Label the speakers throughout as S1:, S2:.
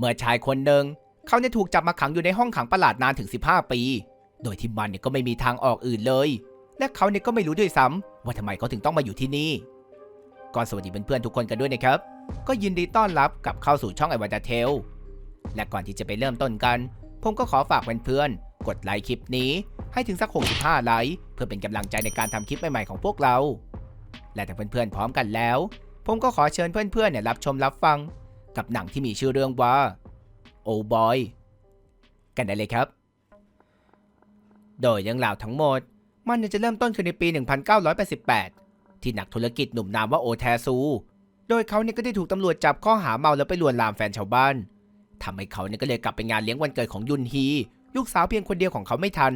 S1: เมื่อชายคนหนึ่งเขาเนี่ยถูกจับมาขังอยู่ในห้องขังประหลาดนานถึง 15 ปี โดยที่มันเนี่ยก็ไม่มีทางออกอื่นเลย และเขาเนี่ยก็ไม่รู้ด้วยซ้ำว่าทำไมเขาถึงต้องมาอยู่ที่นี่ก็สวัสดีเพื่อนๆทุกคนกันด้วยนะครับ ก็ยินดีต้อนรับกับเข้าสู่ช่องไอวันดาเทล และก่อนที่จะไปเริ่มต้นกัน ผมก็ขอฝากเพื่อนๆ กดไลค์คลิปนี้ให้ถึงสัก 65 ไลค์เพื่อเป็นกำลังใจในการทำคลิปใหม่ๆของพวกเรา และถ้าเพื่อนๆพร้อมกันแล้ว ผมก็ขอเชิญเพื่อนๆเนี่ยรับชมรับฟัง กับหนังที่มีชื่อเรื่องว่า โอ้บอย กันได้เลยครับ โดยเรื่องราวทั้งหมด มันจะเริ่มต้นขึ้นในปี 1988 ที่นักธุรกิจหนุ่มนามว่าโอแทซู โดยเขาเนี่ยก็ได้ถูกตำรวจจับข้อหาเมาแล้วไปลวนลามแฟนชาวบ้านทำให้เขาเนี่ยก็เลยกลับไปงานเลี้ยงวันเกิดของยุนฮี ลูกสาวเพียงคนเดียวของเขาไม่ทัน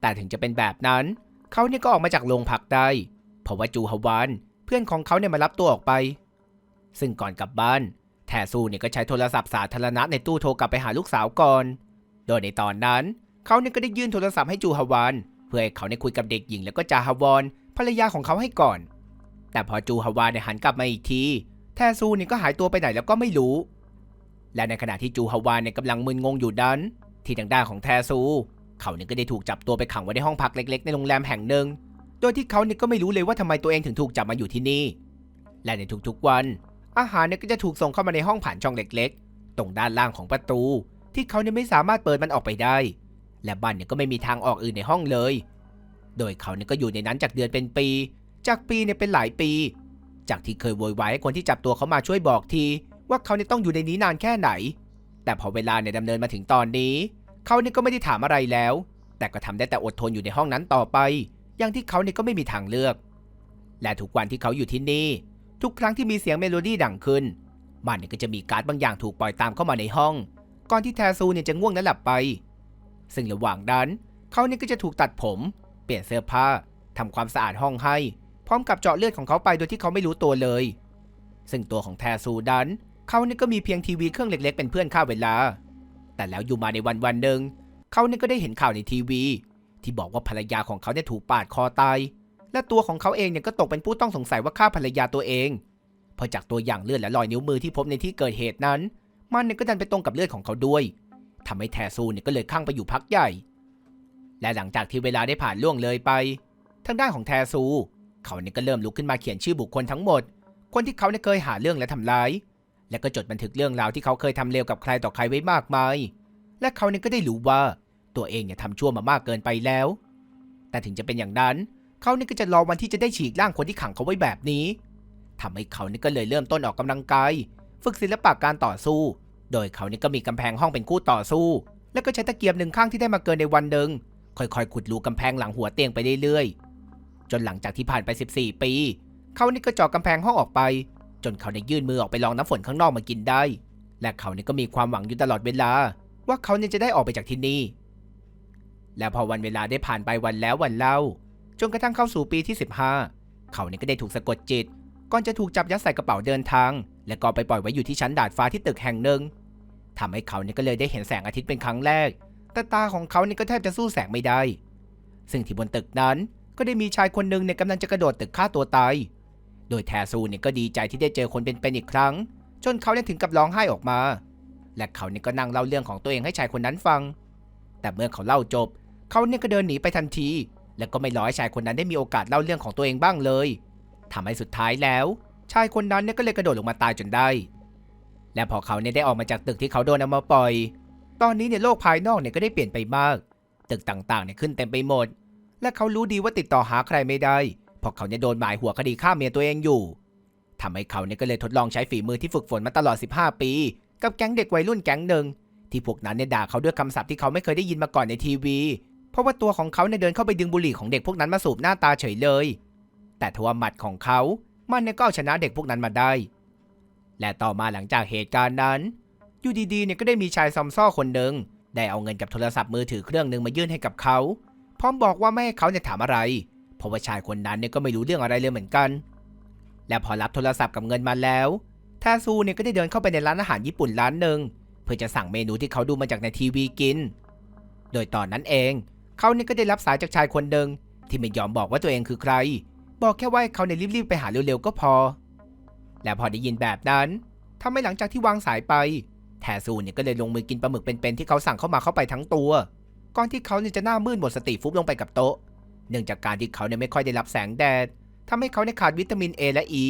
S1: แต่ถึงจะเป็นแบบนั้น เขาเนี่ยก็ออกมาจากโรงพักได้ เพราะว่าจูฮาวานเพื่อนของเขาเนี่ยมารับตัวออกไป ซึ่งก่อนกลับบ้าน แทซูเนี่ยก็ใช้โทรศัพท์สาธารณะในตู้โทรกลับไปหาลูกสาวก่อน โดยในตอนนั้น เขาเนี่ยก็ได้ยื่นโทรศัพท์ให้จูฮาวาน เพื่อให้เขาเนี่ยคุยกับเด็กหญิงแล้วก็จาฮาวอนภรรยาของเขาให้ก่อน แต่พอจูฮาวานเนี่ยหันกลับมาอีกที แทซูเนี่ยก็หายตัวไปไหนแล้วก็ไม่รู้ และในขณะที่จูฮาวานเนี่ยกำลังมึนงงอยู่นั้น ที่ทางด้านของแทซู เขาเนี่ยก็ได้ถูกจับตัวไปขังไว้ในห้องพักเล็ก ๆ ในโรงแรมแห่งหนึ่ง โดยที่เขาเนี่ยก็ไม่รู้เลยว่าทำไมตัวเองถึงถูกจับมาอยู่ที่นี่ และในทุกๆวัน อาหารเนี่ยก็จะถูกส่งเข้ามาในห้องผ่านช่องเล็กๆ ตรงด้านล่างของประตู ที่เขาเนี่ยไม่สามารถเปิดมันออกไปได้ และบ้านเนี่ยก็ไม่มีทางออกอื่นในห้องเลย โดยเขาเนี่ยก็อยู่ในนั้นจากเดือนเป็นปี จากปีเนี่ยเป็นหลายปี จากที่เคยโวยวายให้คนที่จับตัวเขามาช่วยบอกที ว่าเขาเนี่ยต้องอยู่ในนี้นานแค่ไหน แต่พอเวลาเนี่ยดำเนินมาถึงตอนนี้ เขาเนี่ยก็ไม่ได้ถามอะไรแล้ว แต่ก็ทำได้แต่อดทนอยู่ในห้องนั้นต่อไป อย่างที่เขาเนี่ยก็ไม่มีทางเลือก และทุกวันที่เขาอยู่ที่นี่ ทุกครั้งที่มีเสียงเมโลดี้ดังขึ้น มันเนี่ยก็จะมีการ์ดบางอย่างถูกปล่อยตามเข้ามาในห้อง ก่อนที่แทซูเนี่ยจะง่วงและหลับไป ซึ่งระหว่างนั้นเขาเนี่ยก็จะถูกตัดผม เปลี่ยนเสื้อผ้าทำความสะอาดห้องให้ พร้อมกับเจาะเลือดของเขาไปโดยที่เขาไม่รู้ตัวเลย ซึ่งตัวของแทซูดันเขาเนี่ยก็มีเพียงทีวีเครื่องเล็ก ๆ เป็นเพื่อนข้าเวลา แต่แล้วอยู่มาในวันวันหนึ่งเขาเนี่ยก็ได้เห็นข่าวในทีวี ที่บอกว่าภรรยาของเขาเนี่ยถูกปาดคอตาย และตัวของเขาเองเนี่ยก็ตกเป็นผู้ต้องสงสัยว่าฆ่าภรรยาตัวเองเพราะจากตัวอย่างเลือดและรอยนิ้วมือที่พบในที่เกิดเหตุนั้น มันเนี่ยก็ดันไปตรงกับเลือดของเขาด้วยทำให้แทซูเนี่ยก็เลยข้างไปอยู่พักใหญ่ และหลังจากที่เวลาได้ผ่านล่วงเลยไป ทางด้านของแทซู เขาเนี่ยก็เริ่มลุกขึ้นมาเขียนชื่อบุคคลทั้งหมด คนที่เขาเนี่ยเคยหาเรื่องและทำร้าย และก็จดบันทึกเรื่องราวที่เขาเคยทำเลวกับใครต่อใครไว้มากมาย และเขาเนี่ยก็ได้รู้ว่าตัวเองเนี่ยทำชั่วมามากเกินไปแล้ว แต่ถึงจะเป็นอย่างนั้นเเขาเนี่ยก็จะรอวันที่จะได้ฉีกร่างคนที่ขังเขาไว้แบบนี้ทำให้เขานี่ก็เลยเริ่มต้นออกกำลังกาย ฝึกศิลปะการต่อสู้ โดยเขานี่ก็มีกำแพงห้องเป็นคู่ต่อสู้ แล้วก็ใช้ตะเกียบหนึ่งข้างที่ได้มาเกินในวันหนึ่งค่อยๆ ขุดรูกำแพงหลังหัวเตียงไปเรื่อยๆ จนหลังจากที่ผ่านไป 14 ปี เขานี่ก็เจาะกำแพงห้องออกไป จนเขาได้ยื่นมือออกไปลองน้ำฝนข้างนอกมากินได้ และเขานี่ก็มีความหวังอยู่ตลอดเวลา ว่าเขาเนี่ยจะได้ออกไปจากที่นี่ และพอวันเวลาได้ผ่านไปวันแล้ววันเล่า จนกระทั่งเข้าสู่ปีที่ 15 เขาเนี่ยก็ได้ถูกสะกดจิต ก่อนจะถูกจับยัดใส่กระเป๋าเดินทาง และก็ไปปล่อยไว้อยู่ที่ชั้นดาดฟ้าที่ตึกแห่งหนึ่งทำให้เขาเนี่ยก็เลยได้เห็นแสงอาทิตย์เป็นครั้งแรก แต่ตาของเขาเนี่ยก็แทบจะสู้แสงไม่ได้ ซึ่งที่บนตึกนั้นก็ได้มีชายคนหนึ่งเนี่ยกำลังจะกระโดดตึกฆ่าตัวตาย โดยแทซูเนี่ยก็ดีใจที่ได้เจอคนเป็นๆอีกครั้ง จนเขาเนี่ยถึงกับร้องไห้ออกมา และเขาเนี่ยก็นั่งเล่าเรื่องของตัวเองให้ชายคนนั้นฟัง แต่เมื่อเขาเล่าจบ เขาเนี่ยก็เดินหนีไปทันที และก็ไม่รอให้ชายคนนั้นได้มีโอกาสเล่าเรื่องของตัวเองบ้างเลยทำให้สุดท้ายแล้ว ชายคนนั้นเนี่ยก็เลยกระโดดลงมาตายจนได้ และพอเขาเนี่ยได้ออกมาจากตึกที่เขาโดนเอามาปล่อย ตอนนี้เนี่ยโลกภายนอกเนี่ยก็ได้เปลี่ยนไปมาก ตึกต่างๆเนี่ยขึ้นเต็มไปหมด และเขารู้ดีว่าติดต่อหาใครไม่ได้เพราะเขาเนี่ยโดนหมายหัวคดีฆ่าเมียตัวเองอยู่ทำให้เขาเนี่ยก็เลยทดลองใช้ฝีมือที่ฝึกฝนมาตลอด 15 ปี กับแก๊งเด็กวัยรุ่นแก๊งหนึ่งที่พวกนั้นเนี่ยด่าเขาด้วยคำศัพท์ที่เขาไม่เคยได้ยินมาก่อนในทีวี เพราะว่าตัวของเขาเนี่ยเดินเข้าไปดึงบุหรี่ของเด็กพวกนั้นมาสูบหน้าตาเฉยเลย แต่ทว่าหมัดของเขามันเนี่ยก็เอาชนะเด็กพวกนั้นมาได้ และต่อมาหลังจากเหตุการณ์นั้นอยู่ดีๆเนี่ยก็ได้มีชายซอมซ่อคนหนึ่งได้เอาเงินกับโทรศัพท์มือถือเครื่องหนึ่งมายื่นให้กับเขา พร้อมบอกว่าไม่ให้เขาเนี่ยถามอะไร เพราะว่าชายคนนั้นเนี่ยก็ไม่รู้เรื่องอะไรเลยเหมือนกัน และพอรับโทรศัพท์กับเงินมาแล้วทาซูเนี่ยก็ได้เดินเข้าไปในร้านอาหารญี่ปุ่นร้านหนึ่งเพื่อจะสั่งเมนูที่เขาดูมาจากในทีวีกิน โดยตอนนั้นเอง เขาเนี่ยก็ได้รับสายจากชายคนหนึ่งที่ไม่ยอมบอกว่าตัวเองคือใคร บอกแค่ว่าเขาเนี่ยรีบๆไปหาเร็วๆก็พอ และพอได้ยินแบบนั้นทำให้หลังจากที่วางสายไป แทซูเนี่ยก็เลยลงมือกินปลาหมึกเป็นๆที่เขาสั่งเข้ามาเข้าไปทั้งตัว ก่อนที่เขาเนี่ยจะหน้ามืดหมดสติฟุบลงไปกับโต๊ะ เนื่องจากการที่เขาเนี่ยไม่ค่อยได้รับแสงแดดทำให้เขาเนี่ยขาดวิตามิน A และ E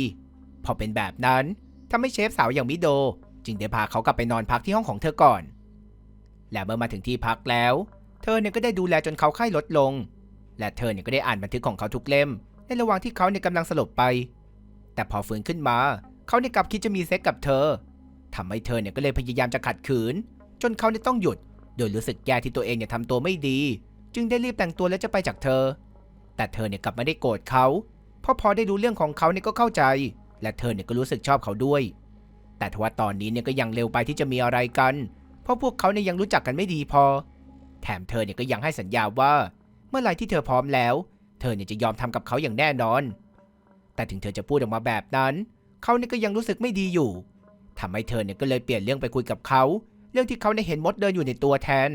S1: พอเป็นแบบนั้นทำให้เชฟสาวอย่างมิโด จึงได้พาเขากลับไปนอนพักที่ห้องของเธอก่อน และเมื่อมาถึงที่พักแล้ว เธอเนี่ยก็ได้ดูแลจนเขาไข้ลดลง และเธอเนี่ยก็ได้อ่านบันทึกของเขาทุกเล่ม ในระหว่างที่เขาเนี่ยกำลังสลบไป แต่พอฟื้นขึ้นมา เขาเนี่ยกลับคิดจะมีเซ็กกับเธอทำให้เธอเนี่ยก็เลยพยายามจะขัดขืน จนเขาเนี่ยต้องหยุด โดยรู้สึกแย่ที่ตัวเองเนี่ยทำตัวไม่ดี จึงได้รีบแต่งตัวและจะไปจากเธอ แต่เธอเนี่ยกลับไม่ได้โกรธเขา เพราะพอได้รู้เรื่องของเขาเนี่ยก็เข้าใจ และเธอเนี่ยก็รู้สึกชอบเขาด้วย แต่ทว่าตอนนี้เนี่ยก็ยังเร็วไปที่จะมีอะไรกัน เพราะพวกเขาเนี่ยยังรู้จักกันไม่ดีพอ ถมเธอเนี่ยก็ยังให้สัญญาว่า เมื่อไหร่ที่เธอพร้อมแล้ว เธอเนี่ยจะยอมทำกับเขาอย่างแน่นอน แต่ถึงเธอจะพูดออกมาแบบนั้น เขาเนี่ยก็ยังรู้สึกไม่ดีอยู่ทำให้เธอเนี่ยก็เลยเปลี่ยนเรื่องไปคุยกับเขา เรื่องที่เขาเนี่ยเห็นมดเดินอยู่ในตัวแทน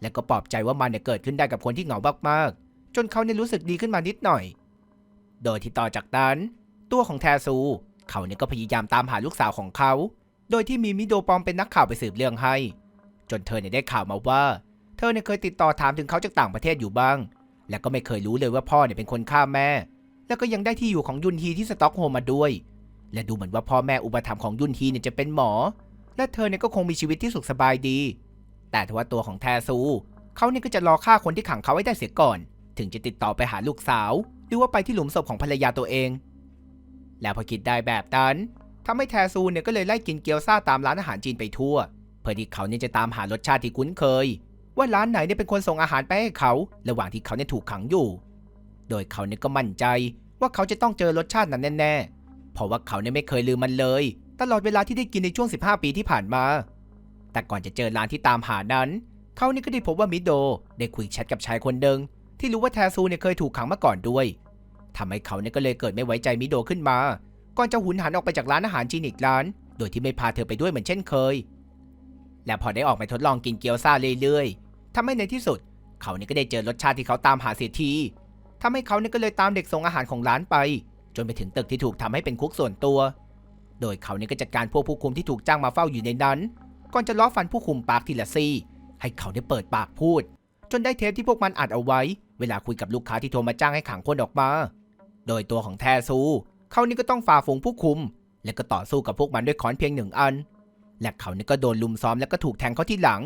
S1: และก็ปลอบใจว่ามันเนี่ยเกิดขึ้นได้กับคนที่เหงามากๆ จนเขาเนี่ยรู้สึกดีขึ้นมานิดหน่อย โดยที่ต่อจากนั้น ตัวของแทซูเขาเนี่ยก็พยายามตามหาลูกสาวของเขา โดยที่มีมิโดปอมเป็นนักข่าวไปสืบเรื่องให้ จนเธอเนี่ยได้ข่าวมาว่า เธอเนี่ยเคยติดต่อถามถึงเขาจากต่างประเทศอยู่บ้าง และก็ไม่เคยรู้เลยว่าพ่อเนี่ยเป็นคนฆ่าแม่ แล้วก็ยังได้ที่อยู่ของยุนฮีที่สต็อกโฮมมาด้วย และดูเหมือนว่าพ่อแม่อุปถัมภ์ของยุนฮีเนี่ยจะเป็นหมอ และเธอเนี่ยก็คงมีชีวิตที่สุขสบายดี แต่ทว่าตัวของแทซูเขาเนี่ยก็จะรอฆ่าคนที่ขังเขาไว้ได้เสียก่อน ถึงจะติดต่อไปหาลูกสาว หรือว่าไปที่หลุมศพของภรรยาตัวเอง แล้วพอคิดได้แบบนั้นทำให้แทซูเนี่ยก็เลยไล่กินเกี๊ยวซ่าตามร้านอาหารจีนไปทั่ว เพื่อที่เขาเนี่ยจะตามหารสชาติที่คุ้นเคย ว่าร้านไหนเนี่ยเป็นคนส่งอาหารไปให้เขา ระหว่างที่เขาเนี่ยถูกขังอยู่ โดยเขาเนี่ยก็มั่นใจว่าเขาจะต้องเจอรสชาตินั้นแน่ๆ เพราะว่าเขาเนี่ยไม่เคยลืมมันเลย ตลอดเวลาที่ได้กินในช่วง 15 ปีที่ผ่านมา แต่ก่อนจะเจอร้านที่ตามหานั้น เขานี่ก็ได้พบว่ามิโดได้คุยแชทกับชายคนหนึ่งที่รู้ว่าแทซูเนี่ยเคยถูกขังมาก่อนด้วยทำให้เขาเนี่ยก็เลยเกิดไม่ไว้ใจมิโดขึ้นมา ก่อนจะหุนหันออกไปจากร้านอาหารจีนอีกร้าน โดยที่ไม่พาเธอไปด้วยเหมือนเช่นเคย และพอได้ออกไปทดลองกินเกี๊ยวซาเรื่อยๆ ทำให้ในที่สุด เขาเนี่ยก็ได้เจอรสชาติที่เขาตามหาเสียทีทำให้เขาเนี่ยก็เลยตามเด็กส่งอาหารของร้านไป จนไปถึงตึกที่ถูกทำให้เป็นคุกส่วนตัว โดยเขาเนี่ยก็จัดการพวกผู้คุมที่ถูกจ้างมาเฝ้าอยู่ในนั้น ก่อนจะล้อฟันผู้คุมปากทีละซี่ให้เขาได้เปิดปากพูด จนได้เทปที่พวกมันอัดเอาไว้ เวลาคุยกับลูกค้าที่โทรมาจ้างให้ขังคนออกมา โดยตัวของแทซู เขานี่ก็ต้องฝ่าฝูงผู้คุม และก็ต่อสู้กับพวกมันด้วยค้อนเพียงหนึ่งอัน และเขานี่ก็โดนลุมซ้อมและก็ถูกแทงเข้าที่หลัง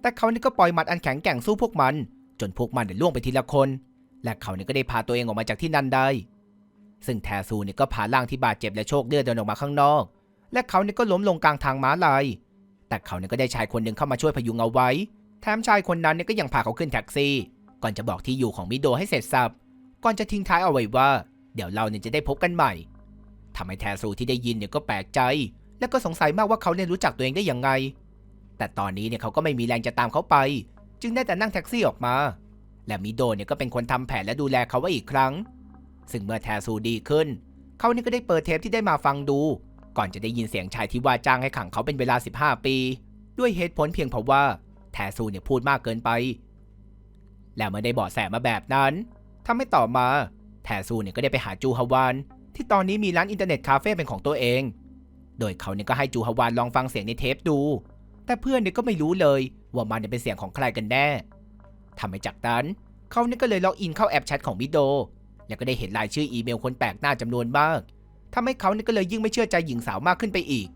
S1: แต่เขานี่ก็ปล่อยหมัดอันแข็งแกร่งสู้พวกมัน จนพวกมันเนี่ยล่วงไปทีละคน และเขานี่ก็ได้พาตัวเองออกมาจากที่นั่นได้ ซึ่งแทซูเนี่ยก็พาร่างที่บาดเจ็บและโชคเลือดเดินออกมาข้างนอก และเขาเนี่ยก็ล้มลงกลางทางม้าลาย แต่เขาเนี่ยก็ได้ชายคนหนึ่งเข้ามาช่วยพยุงเอาไว้ แถมชายคนนั้นเนี่ยก็ยังพาเขาขึ้นแท็กซี่ ก่อนจะบอกที่อยู่ของมิโดให้เสร็จสับ ก่อนจะทิ้งท้ายเอาไว้ว่า เดี๋ยวเราเนี่ยจะได้พบกันใหม่ทำให้แทซูที่ได้ยินเนี่ยก็แปลกใจ และก็สงสัยมากว่าเขาเนี่ยรู้จักตัวเองได้ยังไง แต่ตอนนี้เนี่ยเขาก็ไม่มีแรงจะตามเขาไป จึงได้แต่นั่งแท็กซี่ออกมา และมิโดเนี่ยก็เป็นคนทำแผนและดูแลเขาไว้อีกครั้ง ซึ่งเมื่อแทซูดีขึ้น เขานี่ก็ได้เปิดเทปที่ได้มาฟังดู ก่อนจะได้ยินเสียงชายที่ว่าจ้างให้ขังเขาเป็นเวลา 15 ปี ด้วยเหตุผลเพียงเพราะว่าแทซูเนี่ยพูดมากเกินไป และเมื่อได้เบาะแสมาแบบนั้นทำให้ต่อมาแทซูเนี่ยก็ได้ไปหาจูฮาวานที่ตอนนี้มีร้านอินเทอร์เน็ตคาเฟ่เป็นของตัวเอง โดยเขาเนี่ยก็ให้จูฮาวานลองฟังเสียงในเทปดู แต่เพื่อนเนี่ยก็ไม่รู้เลยว่ามันเป็นเสียงของใครกันแน่ทำให้จากนั้นเขาเนี่ยก็เลยล็อกอินเข้าแอปแชทของมิโด แล้วก็ได้เห็นรายชื่ออีเมลคนแปลกหน้าจำนวนมากทำให้เขาเนี่ยก็เลยยิ่งไม่เชื่อใจหญิงสาวมากขึ้นไปอีก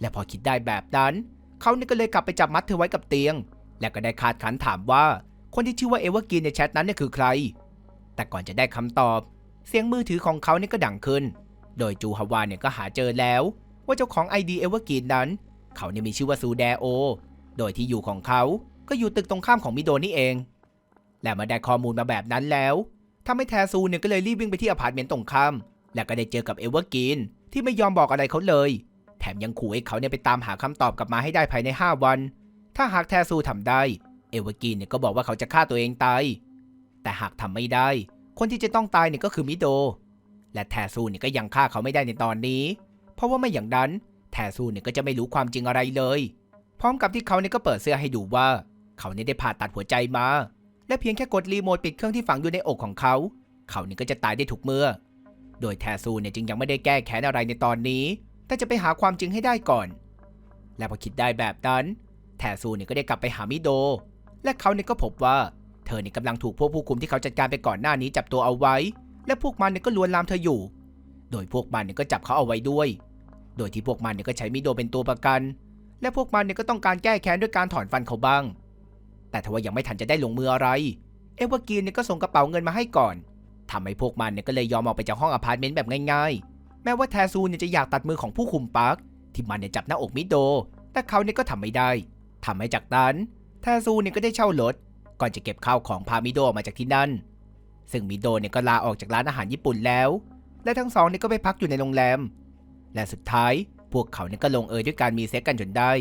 S1: และพอคิดได้แบบนั้น เขาเนี่ยก็เลยกลับไปจับมัดเธอไว้กับเตียง และก็ได้คาดขันถามว่าคนที่ชื่อว่าเอเวอร์กินในแชทนั้นเนี่ยคือใคร แต่ก่อนจะได้คำตอบ เสียงมือถือของเขาเนี่ยก็ดังขึ้น โดยจูฮาวานเนี่ยก็หาเจอแล้ว ว่าเจ้าของไอดีเอเวอร์กินนั้น เขาเนี่ยมีชื่อว่าซูแดโอ โดยที่อยู่ของเขาก็อยู่ตึกตรงข้ามของมิโดนี่เอง และมาได้ข้อมูลมาแบบนั้นแล้วทำให้แทซูเนี่ยก็เลยรีบวิ่งไปที่อพาร์ตเมนต์ตรงข้าม และก็ได้เจอกับเอเวอร์กินที่ไม่ยอมบอกอะไรเขาเลย แถมยังขู่ให้เขาเนี่ยไปตามหาคำตอบกลับมาให้ได้ภายใน 5 วัน ถ้าหากแทซูทำได้ เอเวอร์กินเนี่ยก็บอกว่าเขาจะฆ่าตัวเองตาย แต่หากทำไม่ได้ คนที่จะต้องตายเนี่ยก็คือมิโด และแทซูเนี่ยก็ยังฆ่าเขาไม่ได้ในตอนนี้ เพราะว่าไม่อย่างนั้น ซูเนี่ยก็จะไม่รู้ความจริงอะไรเลย พร้อมกับที่เขาเนี่ยก็เปิดเสื้อให้ดูว่า เขาเนี่ยได้ผ่าตัดหัวใจมา และเพียงแค่กดรีโมทปิดเครื่องที่ฝังอยู่ในอกของเขา เขาเนี่ยก็จะตายได้ทุกเมื่อ โดยแทซูเนี่ยจึงยังไม่ได้แก้แค้นอะไรในตอนนี้ แต่จะไปหาความจริงให้ได้ก่อน และพอคิดได้แบบนั้น แทซูเนี่ยก็ได้กลับไปหามิโด และเขาเนี่ยก็พบว่า เธอเนี่ยกำลังถูกพวกผู้คุมที่เขาจัดการไปก่อนหน้านี้จับตัวเอาไว้ และพวกมันเนี่ยก็ลวนลามเธออยู่ โดยพวกมันเนี่ยก็จับเขาเอาไว้ด้วย โดยที่พวกมันเนี่ยก็ใช้มิโดเป็นตัวประกัน และพวกมันเนี่ยก็ต้องการแก้แค้นด้วยการถอนฟันเขาบ้าง แต่ทว่ายังไม่ทันจะได้ลงมืออะไร เอวอร์กีนเนี่ยก็ส่งกระเป๋าเงินมาให้ก่อนทำให้พวกมันเนี่ยก็เลยยอมออกไปจากห้องอพาร์ตเมนต์แบบง่ายๆ แม้ว่าแทซูเนี่ยจะอยากตัดมือของผู้คุมปาร์คที่มันเนี่ยจับหน้าอกมิโด แต่เขาเนี่ยก็ทำไม่ได้ทำให้จากนั้นแทซูเนี่ยก็ได้เช่ารถ ก่อนจะเก็บข้าวของพามิโดออกมาจากที่นั่น ซึ่งมิโดเนี่ยก็ลาออกจากร้านอาหารญี่ปุ่นแล้ว และทั้งสองเนี่ยก็ไปพักอยู่ในโรงแรม และสุดท้ายพวกเขาเนี่ยก็ลงเอยด้วยการมีเซ็กกันจนได้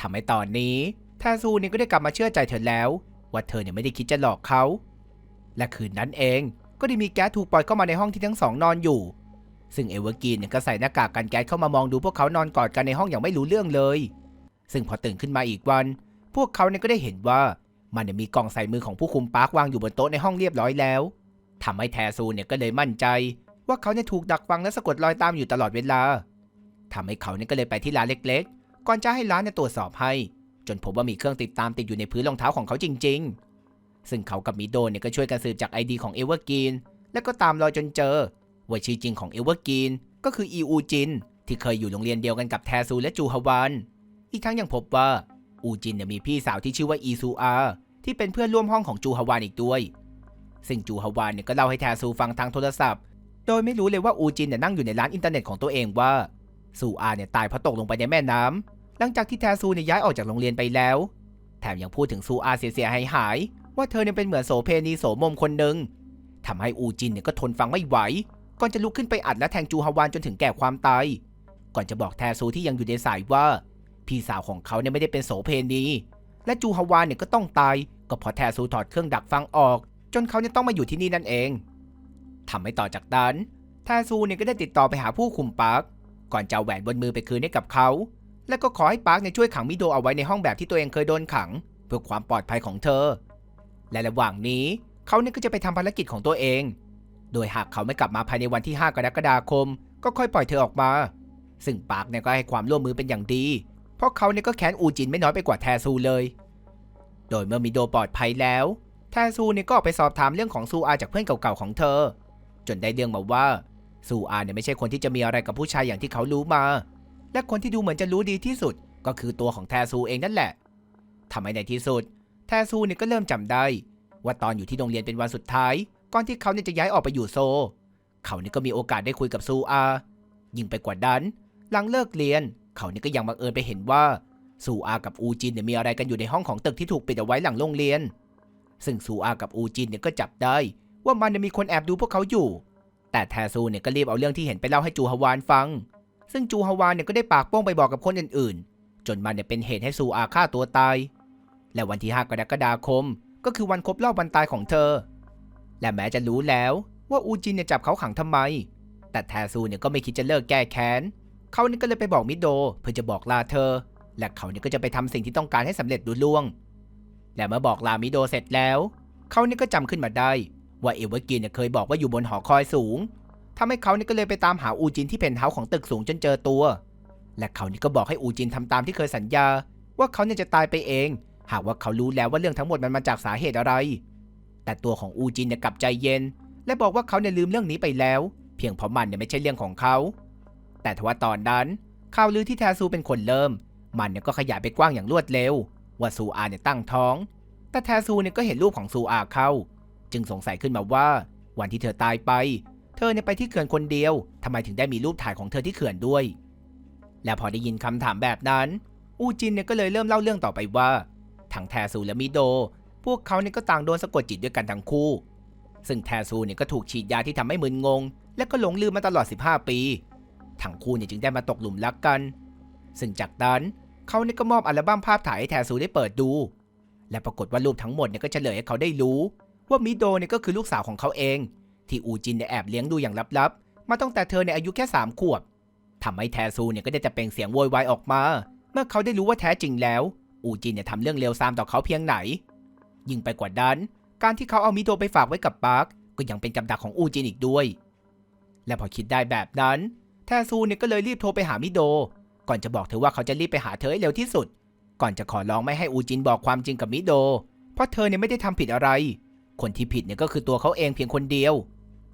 S1: ทำให้ตอนนี้แทซูเนี่ยก็ได้กลับมาเชื่อใจเธอแล้ว ว่าเธอเนี่ยไม่ได้คิดจะหลอกเขา และคืนนั้นเองก็ได้มีแก๊สถูกปล่อยเข้ามาในห้องที่ทั้งสองนอนอยู่ ซึ่งเอเวอร์กีนเนี่ยก็ใส่หน้ากากกันแก๊สเข้ามามองดูพวกเขานอนกอดกันในห้องอย่างไม่รู้เรื่องเลย ซึ่งพอตื่นขึ้นมาอีกวัน พวกเขาเนี่ยก็ได้เห็นว่ามันเนี่ยมีกล่องใส่มือของผู้คุมปาร์ควางอยู่บนโต๊ะในห้องเรียบร้อยแล้วทำให้แทซูเนี่ยก็เลยมั่นใจ ว่าเขาเนี่ยถูกดักฟังและสะกดรอยตามอยู่ตลอดเวลาทำให้เขาเนี่ยก็เลยไปที่ร้านเล็กๆ ก่อนจะให้ร้านเนี่ยตรวจสอบให้ จนพบว่ามีเครื่องติดตามติดอยู่ในพื้นรองเท้าของเขาจริง ๆ ซึ่งเขากับมิโดเนี่ยก็ช่วยกันสืบจากไอดีของเอเวอร์กีนแล้วก็ตามรอยจนเจอว่าชื่อจริงของเอเวอร์กีนก็คืออีอูจินที่เคยอยู่โรงเรียนเดียวกันกับแทซูและจูฮวานอีกทั้งยังพบว่าอูจินเนี่ยมีพี่สาวที่ชื่อว่าอีซูอาที่เป็นเพื่อนร่วมห้องของจูฮวานอีกด้วย ซึ่งจูฮวานเนี่ยก็เล่าให้แทซูฟังทางโทรศัพท์ โดยไม่รู้เลยว่าอูจินเนี่ยนั่งอยู่ในร้านอินเทอร์เน็ตของตัวเองว่าซูอาเนี่ยตายเพราะตกลงไปในแม่น้ำหลังจากที่แทซูเนี่ยย้ายออกจากโรงเรียนไปแล้ว แถมยังพูดถึงซูอาเสียหายหายว่าเธอเนี่ยเป็นเหมือนโสเพณีโสมมคนหนึ่งทำให้อูจินเนี่ยก็ทนฟังไม่ไหว ก่อนจะลุกขึ้นไปอัดและแทงจูฮวานจนถึงแก่ความตาย ก่อนจะบอกแทซูที่ยังอยู่ในสายว่า พี่สาวของเขาเนี่ยไม่ได้เป็นโสเพณี และจูฮวานเนี่ยก็ต้องตาย ก็เพราะแทซูถอดเครื่องดักฟังออก จนเขาเนี่ยต้องมาอยู่ที่นี่นั่นเอง ทำให้ต่อจากนั้นแทซูเนี่ยก็ได้ติดต่อไปหาผู้คุมปาร์คก่อนจะแหวนบนมือไปคืนให้กับเขา และก็ขอให้ปาร์คเนี่ยช่วยขังมิโดเอาไว้ในห้องแบบที่ตัวเองเคยโดนขัง เพื่อความปลอดภัยของเธอ และระหว่างนี้เขาเนี่ยก็จะไปทำภารกิจของตัวเอง โดยหากเขาไม่กลับมาภายในวันที่ 5 กรกฎาคม ก็ค่อยปล่อยเธอออกมา ซึ่งปาร์คเนี่ยก็ให้ความร่วมมือเป็นอย่างดี เพราะเขาเนี่ยก็แค้นอูจินไม่น้อยไปกว่าแทซูเลย โดยเมื่อมิโดปลอดภัยแล้ว แทซูเนี่ยก็ออกไปสอบถามเรื่องของซูอาจากเพื่อนเก่าๆของเธอ จนได้เรื่องมาว่าซูอาเนี่ยไม่ใช่คนที่จะมีอะไรกับผู้ชายอย่างที่เขารู้มา และคนที่ดูเหมือนจะรู้ดีที่สุด ก็คือตัวของแทซูเองนั่นแหละทำให้ในที่สุด แทซูเนี่ยก็เริ่มจำได้ ว่าตอนอยู่ที่โรงเรียนเป็นวันสุดท้าย ก่อนที่เขาเนี่ยจะย้ายออกไปอยู่โซ เขาเนี่ยก็มีโอกาสได้คุยกับซูอา ยิ่งไปกว่านั้น หลังเลิกเรียน เขาเนี่ยก็ยังบังเอิญไปเห็นว่าซูอากับอูจินเนี่ยมีอะไรกันอยู่ในห้องของตึกที่ถูกปิดเอาไว้หลังโรงเรียน ซึ่งซูอากับอูจินเนี่ยก็จับได้ ว่ามันเนี่ยมีคนแอบดูพวกเขาอยู่ แต่แทซูเนี่ยก็รีบเอาเรื่องที่เห็นไปเล่าให้จูฮวานฟัง ซึ่งจูฮวานเนี่ยก็ได้ปากโป้งไปบอกกับคนอื่นๆ จนมันเนี่ยเป็นเหตุให้ซูอาฆ่าตัวตาย และวันที่ 5 กรกฎาคม ก็คือวันครบรอบวันตายของเธอ และแม้จะรู้แล้วว่าอูจินเนี่ยจับเขาขังทำไม แต่แทซูเนี่ยก็ไม่คิดจะเลิกแก้แค้น เขาเนี่ยก็เลยไปบอกมิโดเพื่อจะบอกลาเธอ และเขาเนี่ยก็จะไปทำสิ่งที่ต้องการให้สำเร็จดุล่วง และเมื่อบอกลามิโดเสร็จแล้ว เขาเนี่ยก็จำขึ้นมาได้ ว่าเอเวอร์กินเนี่ยเคยบอกว่าอยู่บนหอคอยสูงทำให้เขานี่ก็เลยไปตามหาอูจินที่เพนท์เฮาส์ของตึกสูงจนเจอตัว และเขานี่ก็บอกให้อูจินทำตามที่เคยสัญญา ว่าเขาเนี่ยจะตายไปเอง หากว่าเขารู้แล้วว่าเรื่องทั้งหมดมันมาจากสาเหตุอะไร แต่ตัวของอูจินเนี่ยกลับใจเย็น และบอกว่าเขาเนี่ยลืมเรื่องนี้ไปแล้ว เพียงเพราะมันเนี่ยไม่ใช่เรื่องของเขา แต่ทว่าตอนนั้นข่าวลือที่แทซูเป็นคนเริ่ม มันเนี่ยก็ขยายไปกว้างอย่างรวดเร็ว ว่าซูอาเนี่ยตั้งท้อง แต่แทซูเนี่ยก็เห็นรูปของซูอาเข้า จึงสงสัยขึ้นมาว่า วันที่เธอตายไป เธอเนี่ยไปที่เขื่อนคนเดียวทำไมถึงได้มีรูปถ่ายของเธอที่เขื่อนด้วย และพอได้ยินคำถามแบบนั้น อูจินเนี่ยก็เลยเริ่มเล่าเรื่องต่อไปว่าทั้งแทซูและมิโด พวกเขาเนี่ยก็ต่างโดนสะกดจิตด้วยกันทั้งคู่ ซึ่งแทซูเนี่ยก็ถูกฉีดยาที่ทำให้มึนงง และก็หลงลืมมาตลอด 15 ปีทั้งคู่เนี่ยจึงได้มาตกหลุมรักกัน ซึ่งจากนั้นเขาเนี่ยก็มอบอัลบั้มภาพถ่ายให้แทซูได้เปิดดู และปรากฏว่ารูปทั้งหมดเนี่ยก็เฉลยให้เขาได้รู้ ว่ามิโดเนี่ยก็คือลูกสาวของเขาเอง ที่อูจินเนี่ยแอบเลี้ยงดูอย่างลับๆ มาตั้งแต่เธอเนี่ยอายุแค่สามขวบทำให้แทซูเนี่ยก็ได้แต่เปล่งเสียงโวยวายออกมา เมื่อเขาได้รู้ว่าแท้จริงแล้ว อูจินเนี่ยทำเรื่องเลวทรามต่อเขาเพียงไหน ยิ่งไปกว่านั้น การที่เขาเอามิโดไปฝากไว้กับปาร์คก็ยังเป็นกับดักของอูจินอีกด้วย และพอคิดได้แบบนั้น แทซูเนี่ยก็เลยรีบโทรไปหามิโด ก่อนจะบอกเธอว่าเขาจะรีบไปหาเธอให้เร็วที่สุด ก่อนจะขอร้องไม่ให้อูจินบอกความจริงกับมิโด เพราะเธอเนี่ยไม่ได้ทำผิดอะไร คนที่ผิดเนี่ยก็คือตัวเขาเองเพียงคนเดียว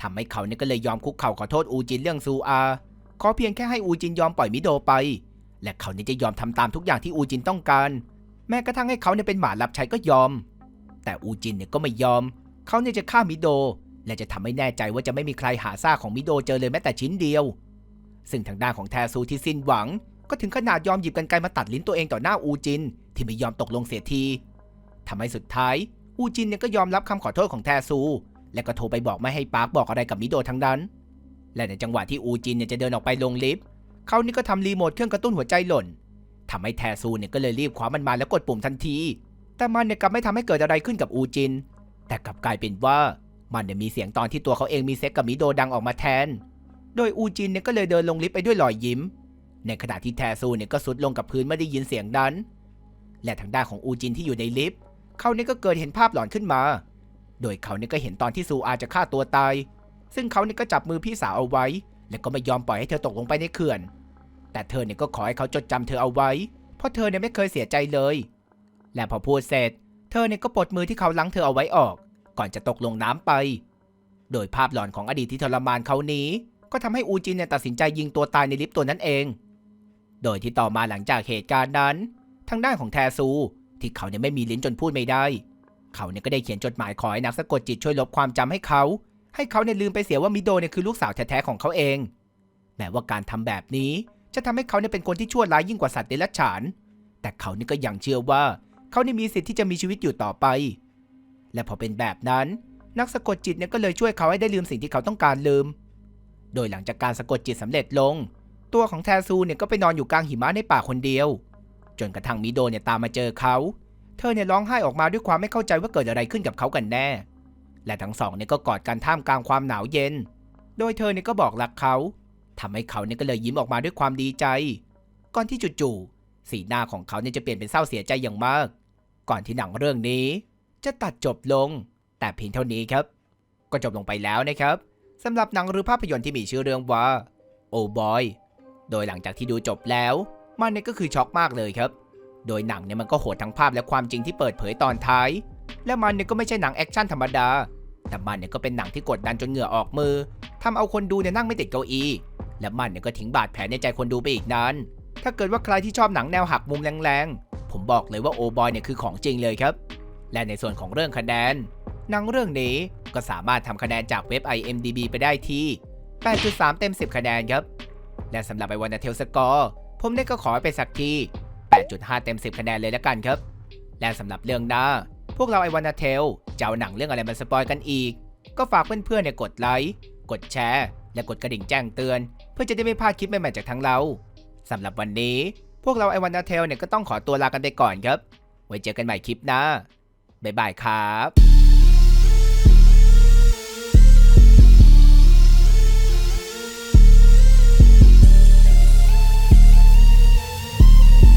S1: ทำให้เขาเนี่ยก็เลยยอมคุกเข่าขอโทษอูจินเรื่องซูอาขอเพียงแค่ให้อูจินยอมปล่อยมิโดไป และเขาเนี่ยจะยอมทำตามทุกอย่างที่อูจินต้องการ แม้กระทั่งให้เขาเนี่ยเป็นหมารับใช้ก็ยอม แต่อูจินเนี่ยก็ไม่ยอม เขาเนี่ยจะฆ่ามิโด และจะทำให้แน่ใจว่าจะไม่มีใครหาซากของมิโดเจอเลยแม้แต่ชิ้นเดียว ซึ่งทางด้านของแทซูที่สิ้นหวัง ก็ถึงขนาดยอมหยิบกันไกรมาตัดลิ้นตัวเองต่อหน้าอูจิน ที่ไม่ยอมตกลงเสียทีทำให้สุดท้าย อูจินเนี่ยก็ยอมรับคำขอโทษของแทซู และก็โทรไปบอกไม่ให้ปาร์คบอกอะไรกับมิโดทั้งนั้น และในจังหวะที่อูจินเนี่ยจะเดินออกไปลงลิฟต์เขานี่ก็ทำรีโมทเครื่องกระตุ้นหัวใจหล่นทำให้แทซูเนี่ยก็เลยรีบคว้ามันมาแล้วกดปุ่มทันที แต่มันเนี่ยกลับไม่ทำให้เกิดอะไรขึ้นกับอูจิน แต่กลับกลายเป็นว่ามันเนี่ยมีเสียงตอนที่ตัวเขาเองมีเซ็กกับมิโดดังออกมาแทน โดยอูจินเนี่ยก็เลยเดินลงลิฟต์ไปด้วยรอยยิ้ม ในขณะที่แทซูเนี่ยก็สุดลงกับพื้นไม่ได้ยินเสียงนั้น และทางด้านของอูจินที่อยู่ในลิฟต์ เขาเนี่ยก็เกิดเห็นภาพหลอนขึ้นมา โดยเขาเนี่ยก็เห็นตอนที่ซูอาจะฆ่าตัวตาย ซึ่งเขาเนี่ยก็จับมือพี่สาวเอาไว้ และก็ไม่ยอมปล่อยให้เธอตกลงไปในเขื่อน แต่เธอเนี่ยก็ขอให้เขาจดจำเธอเอาไว้ เพราะเธอเนี่ยไม่เคยเสียใจเลย และพอพูดเสร็จ เธอเนี่ยก็ปลดมือที่เขาลังเธอเอาไว้ออก ก่อนจะตกลงน้ำไป โดยภาพหลอนของอดีตที่ทรมานเขานี้ ก็ทำให้อูจินเนี่ยตัดสินใจยิงตัวตายในลิฟต์ตัวนั้นเอง โดยที่ต่อมาหลังจากเหตุการณ์นั้น ทางด้านของแทซู ที่เขาเนี่ยไม่มีลิ้นจนพูดไม่ได้ เขาเนี่ยก็ได้เขียนจดหมายขอให้นักสะกดจิตช่วยลบความจำให้เขา ให้เขาเนี่ยลืมไปเสียว่ามิโดเนี่ยคือลูกสาวแท้ๆของเขาเอง แม้ว่าการทำแบบนี้จะทำให้เขาเนี่ยเป็นคนที่ชั่วร้ายยิ่งกว่าสัตว์เดรัจฉาน แต่เขานี่ก็ยังเชื่อว่าเขาเนี่ยมีสิทธิ์ที่จะมีชีวิตอยู่ต่อไป และพอเป็นแบบนั้น นักสะกดจิตเนี่ยก็เลยช่วยเขาให้ได้ลืมสิ่งที่เขาต้องการลืม โดยหลังจากการสะกดจิตสำเร็จลง ตัวของแทซูเนี่ยก็ไปนอนอยู่กลางหิมะในป่าคนเดียว จนกระทั่งมิโดเนี่ยตามมาเจอเขา เธอเนี่ยร้องไห้ออกมาด้วยความไม่เข้าใจว่าเกิดอะไรขึ้นกับเขากันแน่ และทั้งสองเนี่ยก็กอดกันท่ามกลางความหนาวเย็น โดยเธอเนี่ยก็บอกรักเขาทำให้เขาเนี่ยก็เลยยิ้มออกมาด้วยความดีใจ ก่อนที่จู่ๆสีหน้าของเขาเนี่ยจะเปลี่ยนเป็นเศร้าเสียใจอย่างมาก ก่อนที่หนังเรื่องนี้ จะตัดจบลง แต่เพียงเท่านี้ครับ ก็จบลงไปแล้วนะครับสำหรับหนังหรือภาพยนตร์ที่มีชื่อเรื่องว่า โอ้บอย โดยหลังจากที่ดูจบแล้ว มันเนี่ยก็คือช็อกมากเลยครับ โดยหนังเนี่ยมันก็โหดทั้งภาพและความจริงที่เปิดเผยตอนท้าย และมันเนี่ยก็ไม่ใช่หนังแอคชั่นธรรมดา แต่มันเนี่ยก็เป็นหนังที่กดดันจนเหงื่อออกมือทำเอาคนดูเนี่ยนั่งไม่ติดเก้าอี้ และมันเนี่ยก็ทิ้งบาดแผลในใจคนดูไปอีกนานถ้าเกิดว่าใครที่ชอบหนังแนวหักมุมแรงๆ ผมบอกเลยว่าโอบอยเนี่ยคือของจริงเลยครับ และในส่วนของเรื่องคะแนน หนังเรื่องนี้ก็สามารถทำคะแนนจากเว็บ IMDB ไปได้ที่ 8.3 เต็ม 10 คะแนนครับ และสำหรับไอวันเทลสกอร์ ผมเนี่ก็ขอไปสักที่ 8.5 เต็ม 10 คะแนนเลยและกันครับ และสำหรับเรื่องหน้า พวกเราไอวันาเทลจะเอาหนังเรื่องอะไรมาสปอยกันอีก ก็ฝากเพื่อนๆเนี่ยกดไลค์ กดแชร์ และกดกระดิ่งแจ้งเตือน เพื่อจะได้ไม่พลาดคลิปใหม่ๆจากทั้งเราสำหรับวันนี้ พวกเราไอวันาเทลเนี่ยก็ต้องขอตัวลากันไปก่อนครับ ไว้เจอกันใหม่คลิปหน้าบ๊ายบายครับ